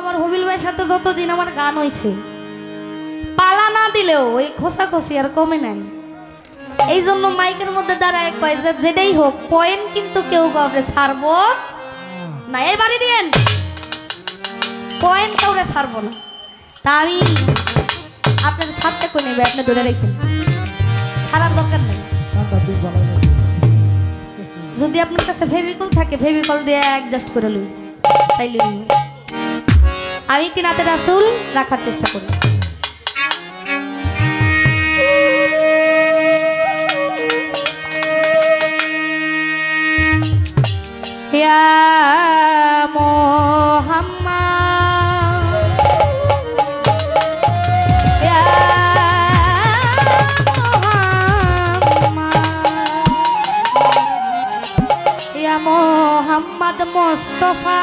আমার হবিল ভাইয়ের সাথে যতদিন আমার গান হইছে, পালা না দিলেও ওই খোসা খোসাখসি আর কমে নাই। এই জন্য মাইকের মধ্যে দাঁড়ায় কয় যে যেটাই হোক, পয়েন্ট কিন্তু কেউ কাউরে ছাড়বো না। এই বাড়ি দিয়েন। পয়েন্ট কাউরে ছাড়বো না। তা আমি আপনার ছাড়তে করে নেবে, আপনি ধরে রেখেন। ছাড়ার দরকার নেই। যদি আপনার কাছে ফেভিকল থাকে, ফেভিকল দিয়ে অ্যাডজাস্ট করে লই। তাই লই আমি কি নাতে রাসুল রাখার চেষ্টা করি। মোহাম্মদ মোস্তফা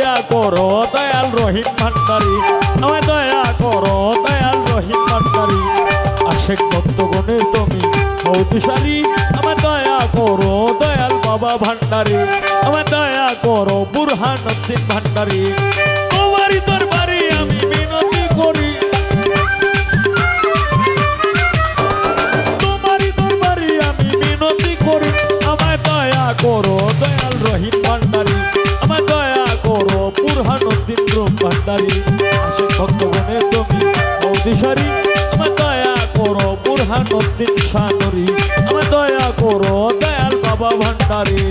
দয়া করো, দয়াল রহিম ভান্ডারি। আমায় দয়া করো, দয়াল রহিম ভান্ডারি। আশেখ ভক্তগণে তুমি শক্তিশালী আমার দয়া করো, দয়াল বাবা ভান্ডারি। আমার দয়া করো বুরহানুদ্দিন ভান্ডারি। তোমারই দরবারে আমি করি। তোমারই দরবারে আমি করি। আমায় দয়া করো তারি আসে ভক্তগণে তুমি মৌদিশারি আমার দয়া করো বুরহানুদ্দিন সানরি আমার দয়া করো দয়াল বাবা ভান্ডারী।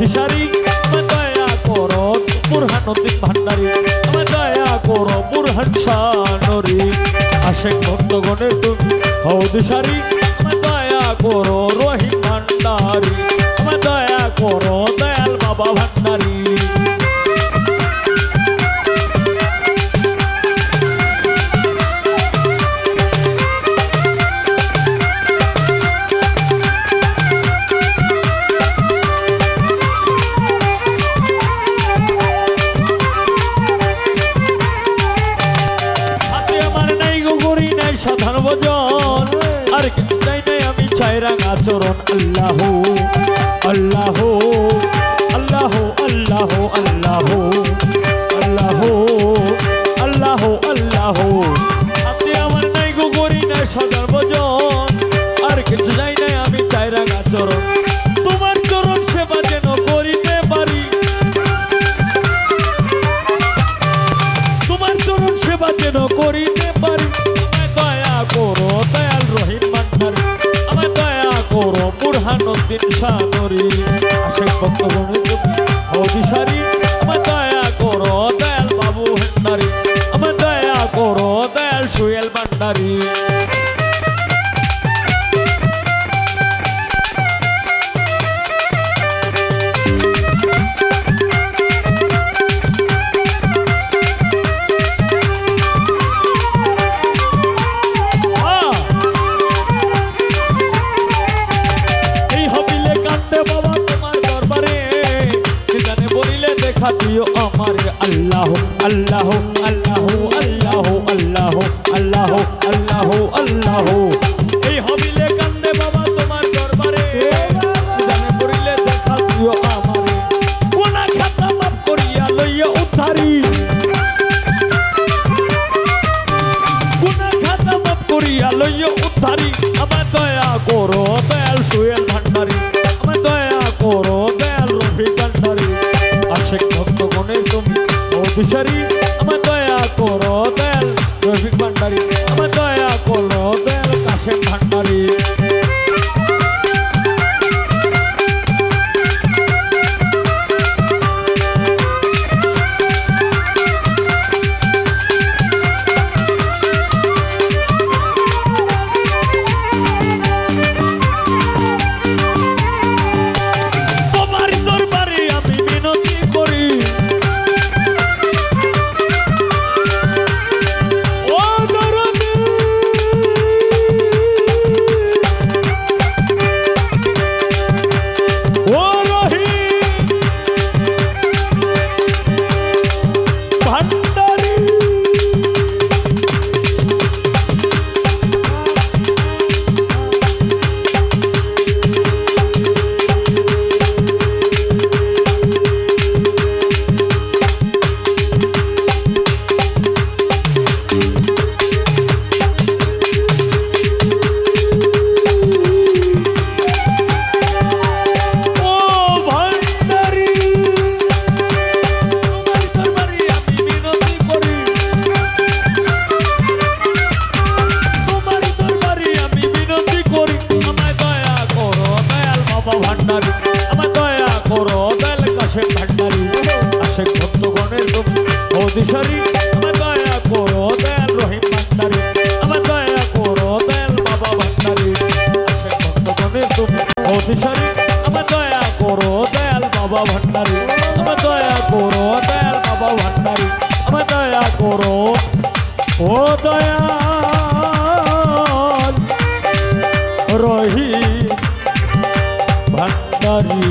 অধিসারি আমায় দয়া করো বুরহানুদ্দিন ভান্ডারি। আমায় দয়া করো বুরহান শানরি আশেক ভক্তগণের তুমি অধিসারি আমায় দয়া করো, রহিম ভান্ডারি। আমায় দয়া করো, দয়াল বাবা ভান্ডারি। দিন সানরে আশেক ভক্ত গণের জমি অধিসারি আমার দয়া করো দয়াল বাবু ভান্ডারি, আমার দয়া করো দয়াল সুয়েল ভান্ডারি। ভান্ডারি। আমার দয়া করো দয়াল বাবা ভান্ডারি। আমার দয়া করো ও দয়া রহি ভান্ডারি।